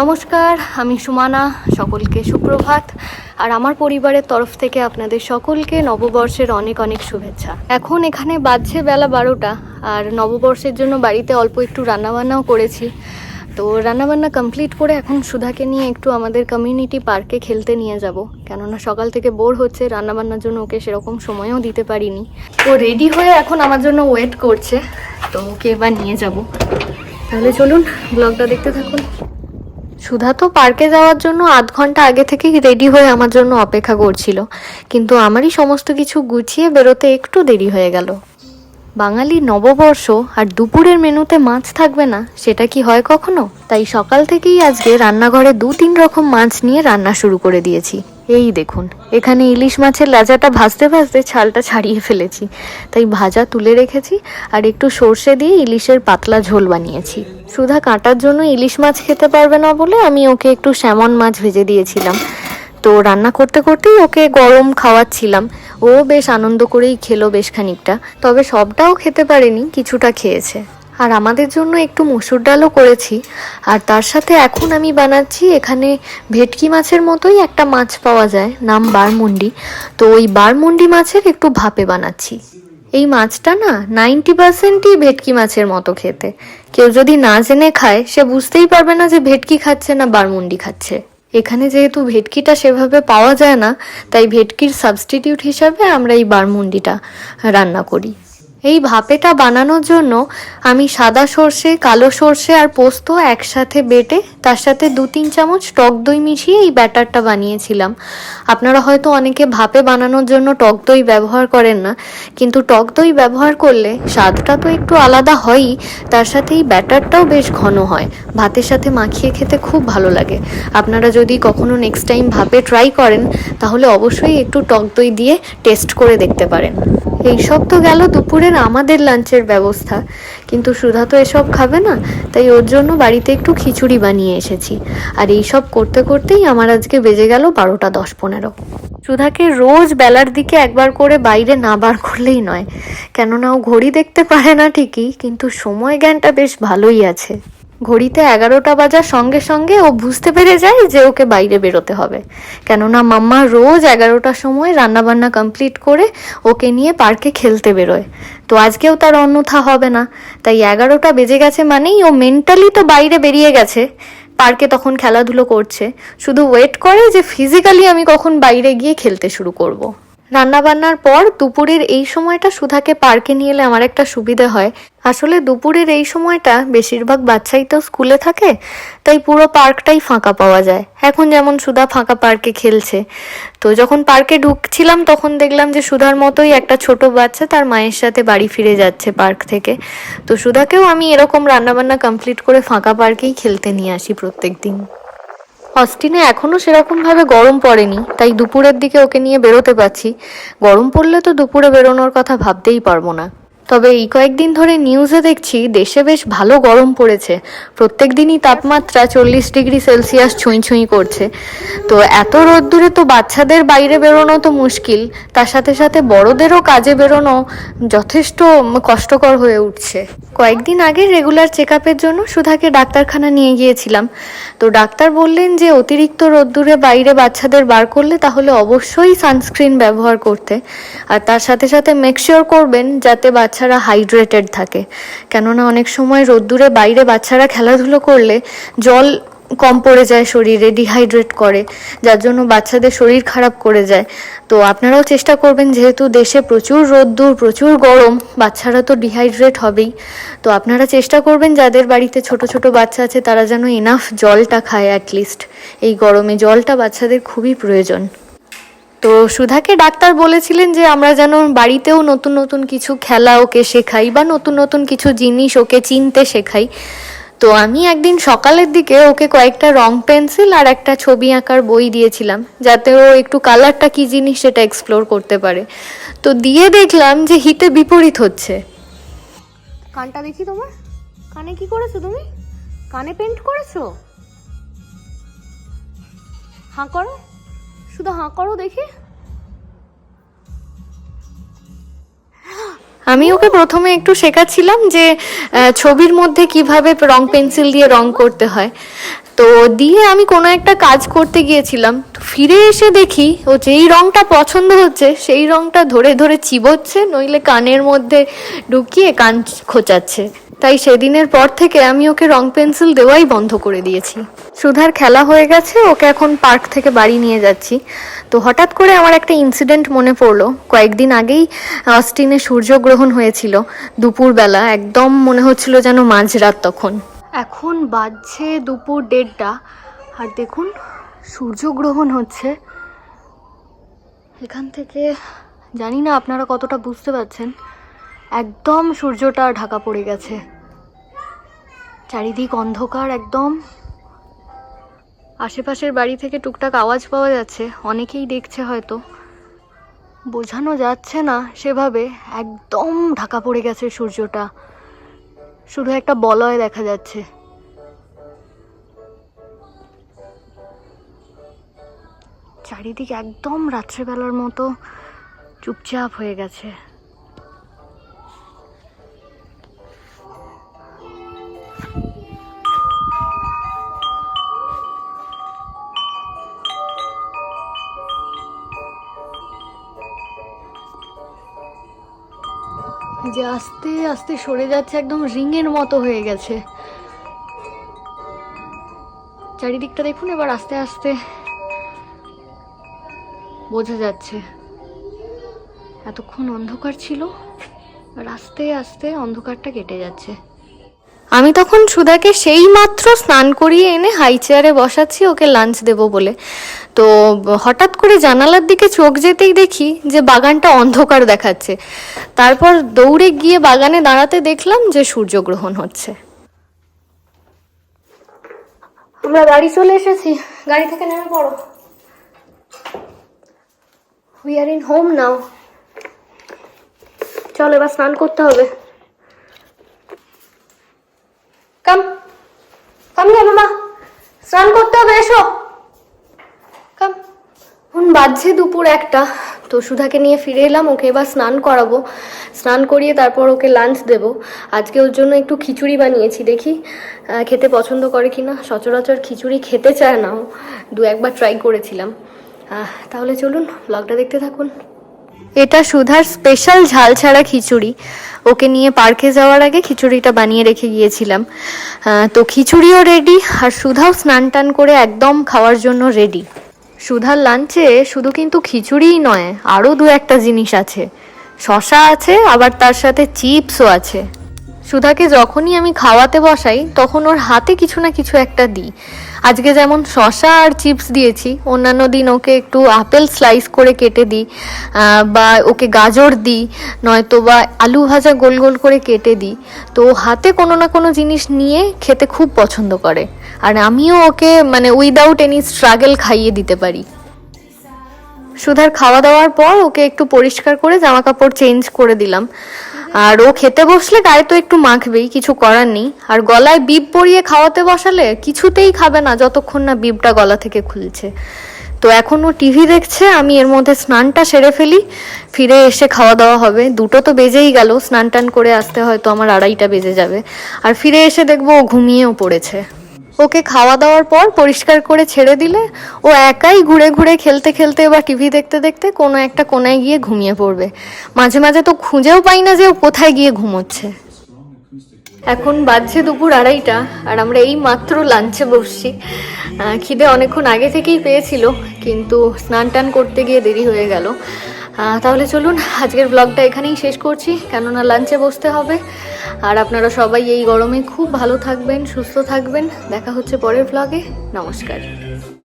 নমস্কার, আমি সুমানা, সকলকে সুপ্রভাত, আর আমার পরিবারের তরফ থেকে আপনাদের সকলকে নববর্ষের অনেক অনেক শুভেচ্ছা। এখন এখানে বাজছে বেলা বারোটা, আর নববর্ষের জন্য বাড়িতে অল্প একটু রান্নাবান্নাও করেছি। তো রান্নাবান্না কমপ্লিট করে এখন সুধাকে নিয়ে একটু আমাদের কমিউনিটি পার্কে খেলতে নিয়ে যাব। কেননা সকাল থেকে বোর হচ্ছে, রান্নাবান্নার জন্য ওকে সেরকম সময়ও দিতে পারিনি। ও রেডি হয়ে এখন আমার জন্য ওয়েট করছে, তো ওকে এবার নিয়ে যাব। তাহলে চলুন ব্লগটা দেখতে থাকুন। সুধা তো পার্কে যাওয়ার জন্য আধ ঘণ্টা আগে থেকে রেডি হয়ে আমার জন্য অপেক্ষা করছিল। কিন্তু আমারই সমস্ত কিছু গুছিয়ে বেরোতে একটু দেরি হয়ে গেল। বাঙালি নববর্ষ আর দুপুরের মেনুতে মাছ থাকবে না, সেটা কি হয় কখনো? তাই সকাল থেকেই আজকে রান্নাঘরে দু তিন রকম মাছ নিয়ে রান্না শুরু করে দিয়েছি। এই দেখুন, এখানে ইলিশ মাছের লাজাটা ভাজতে ভাজতে ছালটা ছাড়িয়ে ফেলেছি। তাই ভাজা তুলে রেখেছি আর একটু সর্ষে দিয়ে ইলিশের পাতলা ঝোল বানিয়েছি। সুধা কাটার জন্য ইলিশ মাছ খেতে পারবে না বলে আমি ওকে একটু স্যামন মাছ ভেজে দিয়েছিলাম। তো রান্না করতে করতেই ওকে গরম খাওয়াচ্ছিলাম। ও বেশ আনন্দ করেই খেলো বেশ খানিকটা। তবে সবটাও খেতে পারেনি, কিছুটা খেয়েছে। আর আমাদের জন্য একটু মসুর ডালও করেছি। আর তার সাথে এখন আমি বানাচ্ছি এখানে ভেটকি মাছের মতোই একটা মাছ পাওয়া যায়, নাম বারমুন্ডি। তো ওই বারমুন্ডি মাছের একটু ভাপে বানাচ্ছি। এই মাছটা না নাইনটি পার্সেন্টই ভেটকি মাছের মতো খেতে। কেউ যদি না জেনে খায়, সে বুঝতেই পারবে না যে ভেটকি খাচ্ছে না বারমুন্ডি খাচ্ছে। এখানে যেহেতু ভেটকিটা সেভাবে পাওয়া যায় না, তাই ভেটকির সাবস্টিটিউট হিসাবে আমরা এই বারমুন্ডিটা রান্না করি। এই ভাপেটা বানানোর জন্য আমি সাদা সর্ষে, কালো সর্ষে আর পোস্ত একসাথে বেটে তার সাথে দু তিন চামচ টক দই মিশিয়ে এই ব্যাটারটা বানিয়েছিলাম। আপনারা হয়তো অনেকে ভাপে বানানোর জন্য টক দই ব্যবহার করেন না, কিন্তু টক দই ব্যবহার করলে স্বাদটা তো একটু আলাদা হয়ই, তার সাথে এই ব্যাটারটাও বেশ ঘন হয়। ভাতের সাথে মাখিয়ে খেতে খুব ভালো লাগে। আপনারা যদি কখনো নেক্সট টাইম ভাপে ট্রাই করেন, তাহলে অবশ্যই একটু টক দই দিয়ে টেস্ট করে দেখতে পারেন। এইসব তো গেল দুপুরের আমাদের লাঞ্চের ব্যবস্থা। কিন্তু সুধা তো এসব খাবে না, তাই ওর জন্য বাড়িতে একটু খিচুড়ি বানিয়ে এসেছি। আর এইসব করতে করতেই আমার আজকে বেজে গেল বারোটা দশ পনেরো। সুধাকে রোজ বেলার দিকে একবার করে বাইরে না বার করলেই নয়। কেননা ও ঘড়ি দেখতে পারে না ঠিকই, কিন্তু সময় জ্ঞানটা বেশ ভালোই আছে। ঘড়িতে এগারোটা বাজার সঙ্গে সঙ্গে ও বুঝতে পেরে যায় যে ওকে বাইরে বেরোতে হবে। কেননা মাম্মা রোজ এগারোটার সময় রান্নাবান্না কমপ্লিট করে ওকে নিয়ে পার্কে খেলতে বেরোয়। তো আজকেও তার অন্যথা হবে না। তাই এগারোটা বেজে গেছে মানেই ও মেন্টালি তো বাইরে বেরিয়ে গেছে। পার্কে তখন খেলাধুলো করছে। শুধু ওয়েট করে যে ফিজিক্যালি আমি কখন বাইরে গিয়ে খেলতে শুরু করব। রান্না বান্নার পর দুপুরের এই সময়টা সুধাকে পার্কে নিয়ে এলে আমার একটা সুবিধে হয়। আসলে দুপুরের এই সময়টা বেশিরভাগ বাচ্চাই তো স্কুলে থাকে, তাই পুরো পার্কটাই ফাঁকা পাওয়া যায়। এখন যেমন সুধা ফাঁকা পার্কে খেলছে। তো যখন পার্কে ঢুকছিলাম তখন দেখলাম যে সুধার মতোই একটা ছোট বাচ্চা তার মায়ের সাথে বাড়ি ফিরে যাচ্ছে পার্ক থেকে। তো সুধাকেও আমি এরকম রান্নাবান্না কমপ্লিট করে ফাঁকা পার্কেই খেলতে নিয়ে আসি প্রত্যেক দিন অস্টিনে এখনও সেরকমভাবে গরম পড়েনি, তাই দুপুরের দিকে ওকে নিয়ে বেরোতে পারছি। গরম পড়লে তো দুপুরে বেরোনোর কথা ভাবতেই পারব না। তবে এই কয়েকদিন ধরে নিউজে দেখছি দেশে বেশ ভালো গরম পড়েছে। প্রত্যেক দিনই তাপমাত্রা চল্লিশ ডিগ্রি সেলসিয়াস ছুঁই ছুঁই করছে। তো এত রোদ্দুরে তো বাচ্চাদের বাইরে বেরোনো তো মুশকিল। তার সাথে সাথে বড়দেরও কাজে বেরোনো যথেষ্ট কষ্টকর হয়ে উঠছে। কয়েকদিন আগে রেগুলার চেক আপের জন্য সুধাকে ডাক্তারখানা নিয়ে গিয়েছিলাম। তো ডাক্তার বললেন যে, অতিরিক্ত রোদ্দুরে বাইরে বাচ্চাদের বার করলে তাহলে অবশ্যই সানস্ক্রিন ব্যবহার করতে। আর তার সাথে সাথে মেকশিওর করবেন যাতে বাচ্চারা হাইড্রেটেড থাকে। কেননা অনেক সময় রোদ্দুরে বাইরে বাচ্চারা খেলাধুলো করলে জল কম পড়ে যায় শরীরে ডিহাইড্রেট করে, যার জন্য বাচ্চাদের শরীর খারাপ করে যায়। তো আপনারাও চেষ্টা করবেন, যেহেতু দেশে প্রচুর রোদ্দুর, প্রচুর গরম, বাচ্চারা তো ডিহাইড্রেট হবেই। তো আপনারা চেষ্টা করবেন, যাদের বাড়িতে ছোট ছোট বাচ্চা আছে, তারা যেন ইনাফ জলটা খায় অ্যাটলিস্ট এই গরমে জলটা বাচ্চাদের খুবই প্রয়োজন। তো সুধাকে ডাক্তার বলেছিলেন যে আমরা যেন বাড়িতেও নতুন নতুন কিছু খেলা ওকে শেখাই বা নতুন নতুন কিছু জিনিস ওকে চিনতে শেখাই। তো আমি একদিন সকালের দিকে ওকে কয়েকটা রং পেন্সিল আর একটা ছবি আঁকার বই দিয়েছিলাম, যাতে ও একটু কালারটা কি জিনিস সেটা এক্সপ্লোর করতে পারে। তো দিয়ে দেখলাম যে হিতে বিপরীত হচ্ছে। কানটা দেখি তোমার? কানে কি করেছ তুমি? কানে পেন্ট করেছ? হাঁ করো। শুধু হাঁ করো দেখি। আমি ওকে প্রথমে একটু শেখাচ্ছিলাম যে ছবির মধ্যে কীভাবে রং পেন্সিল দিয়ে রং করতে হয়। তো দিয়ে আমি কোনো একটা কাজ করতে গিয়েছিলাম। তো ফিরে এসে দেখি, ও যেই রংটা পছন্দ হচ্ছে, সেই রংটা ধরে ধরে চিবোচ্ছে, নইলে কানের মধ্যে ঢুকিয়ে কান খোঁচাচ্ছে। তাই সেদিনের পর থেকে আমি ওকে রং পেন্সিল দেওয়াই বন্ধ করে দিয়েছি। সুধার খেলা হয়ে গেছে, ওকে এখন পার্ক থেকে বাড়ি নিয়ে যাচ্ছি। তো হঠাৎ করে আমার একটা ইনসিডেন্ট মনে পড়ল। কয়েকদিন আগেই অস্টিনে সূর্যগ্রহণ হয়েছিল। দুপুরবেলা একদম মনে হচ্ছিল যেন মাঝরাত তখন। এখন বাজছে দুপুর দেড়টা। আর দেখুন, সূর্যগ্রহণ হচ্ছে। এখান থেকে, জানি না আপনারা কতটা বুঝতে পারছেন, একদম সূর্যটা ঢাকা পড়ে গেছে। চারিদিক অন্ধকার একদম। আশেপাশের বাড়ি থেকে টুকটাক আওয়াজ পাওয়া যাচ্ছে, অনেকেই দেখছে হয়তো। বোঝানো যাচ্ছে না সেভাবে, একদম ঢাকা পড়ে গেছে সূর্যটা। শুধু একটা বলয় দেখা যাচ্ছে। চারিদিক একদম রাত্রেবেলার মতো চুপচাপ হয়ে গেছে। যে আস্তে আস্তে সরে যাচ্ছে একদম রিংয়ের মতো হয়ে গেছে। চারিদিকটা দেখুন, এবার আস্তে আস্তে বোঝা যাচ্ছে। এতক্ষণ অন্ধকার ছিল, আর আস্তে আস্তে অন্ধকারটা কেটে যাচ্ছে। আমি তখন সুধাকে সেই মাত্র স্নান করিয়ে এনে হাই চেয়ারে বসাচ্ছি, ওকে লাঞ্চ দেব বলে। তো হঠাৎ করে জানালার দিকে চোখ যেতেই দেখি যে বাগানটা অন্ধকার দেখাচ্ছে। তারপর দৌড়ে গিয়ে বাগানে দাঁড়াতে দেখলাম যে সূর্যগ্রহণ হচ্ছে। আমরা বাড়ি চলে এসেছি। গাড়ি থেকে নেমে পড়ো। We are in home now চল এবার স্নান করতে হবে। কাম কাম হে মামা স্নান করতে হবে, এসো। কাম এখন বাজছে দুপুর একটা, তো সুধাকে নিয়ে ফিরে এলাম, ওকে এবার স্নান করাবো। স্নান করিয়ে তারপর ওকে লাঞ্চ দেবো। আজকে ওর জন্য একটু খিচুড়ি বানিয়েছি, দেখি খেতে পছন্দ করে কিনা। সচরাচর খিচুড়ি খেতে চায় না দু একবার ট্রাই করেছিলাম। তাহলে চলুন ব্লগটা দেখতে থাকুন। এটা সুধার স্পেশাল ঝাল ছাড়া খিচুড়ি। ওকে নিয়ে পার্কে যাওয়ার আগে খিচুড়িটা বানিয়ে রেখে গিয়েছিলাম। তো খিচুড়িও রেডি আর সুধাও স্নান টান করে একদম খাওয়ার জন্য রেডি সুধার লাঞ্চে শুধু কিন্তু খিচুড়িই নয় আরও দু একটা জিনিস আছে। শশা আছে, আবার তার সাথে চিপসও আছে। সুধাকে যখনই আমি খাওয়াতে বসাই, তখন ওর হাতে কিছু না কিছু একটা দিই। আজকে যেমন শশা আর চিপস দিয়েছি, অন্যান্য দিন ওকে একটু আপেল স্লাইস করে কেটে দিই বা ওকে গাজর দিই, নয়তো বা আলু ভাজা গোল গোল করে কেটে দিই। তো হাতে কোনো না কোনো জিনিস নিয়ে খেতে খুব পছন্দ করে। আর আমিও ওকে মানে উইদাউট এনি স্ট্রাগল খাইয়ে দিতে পারি। সুধার খাওয়া দাওয়ার পর ওকে একটু পরিষ্কার করে জামা কাপড় চেঞ্জ করে দিলাম। আর ও খেতে বসলে গায়ে তো একটু মাখবেই, কিছু করার নেই। আর গলায় বিপ পরিয়ে খাওয়াতে বসালে কিছুতেই খাবে না যতক্ষণ না বিপটা গলা থেকে খুলছে। তো এখন ও টিভি দেখছে, আমি এর মধ্যে স্নানটা সেরে ফেলি, ফিরে এসে খাওয়া দাওয়া হবে। দুটো তো বেজেই গেল, স্নান টান করে আসতে হয়তো আমার আড়াইটা বেজে যাবে। আর ফিরে এসে দেখব ও ঘুমিয়েও পড়েছে। ওকে খাওয়া দাওয়ার পর পরিষ্কার করে ছেড়ে দিলে ও একাই ঘুরে ঘুরে খেলতে খেলতে বা টিভি দেখতে দেখতে কোনো একটা কোনায় গিয়ে ঘুমিয়ে পড়বে। মাঝে মাঝে তো খুঁজেও পাই না যে ও কোথায় গিয়ে ঘুমোচ্ছে। এখন বাজছে দুপুর আড়াইটা আর আমরা এই মাত্র লাঞ্চে বসছি। খিদে অনেকক্ষণ আগে থেকেই পেয়েছিল, কিন্তু স্নান টান করতে গিয়ে দেরি হয়ে গেল। তাহলে চলুন, আজকের ব্লগটা এখানেই শেষ করছি। কেননা লাঞ্চে বসতে হবে। আর আপনারা সবাই এই গরমে খুব ভালো থাকবেন, সুস্থ থাকবেন। দেখা হচ্ছে পরের ব্লগে নমস্কার।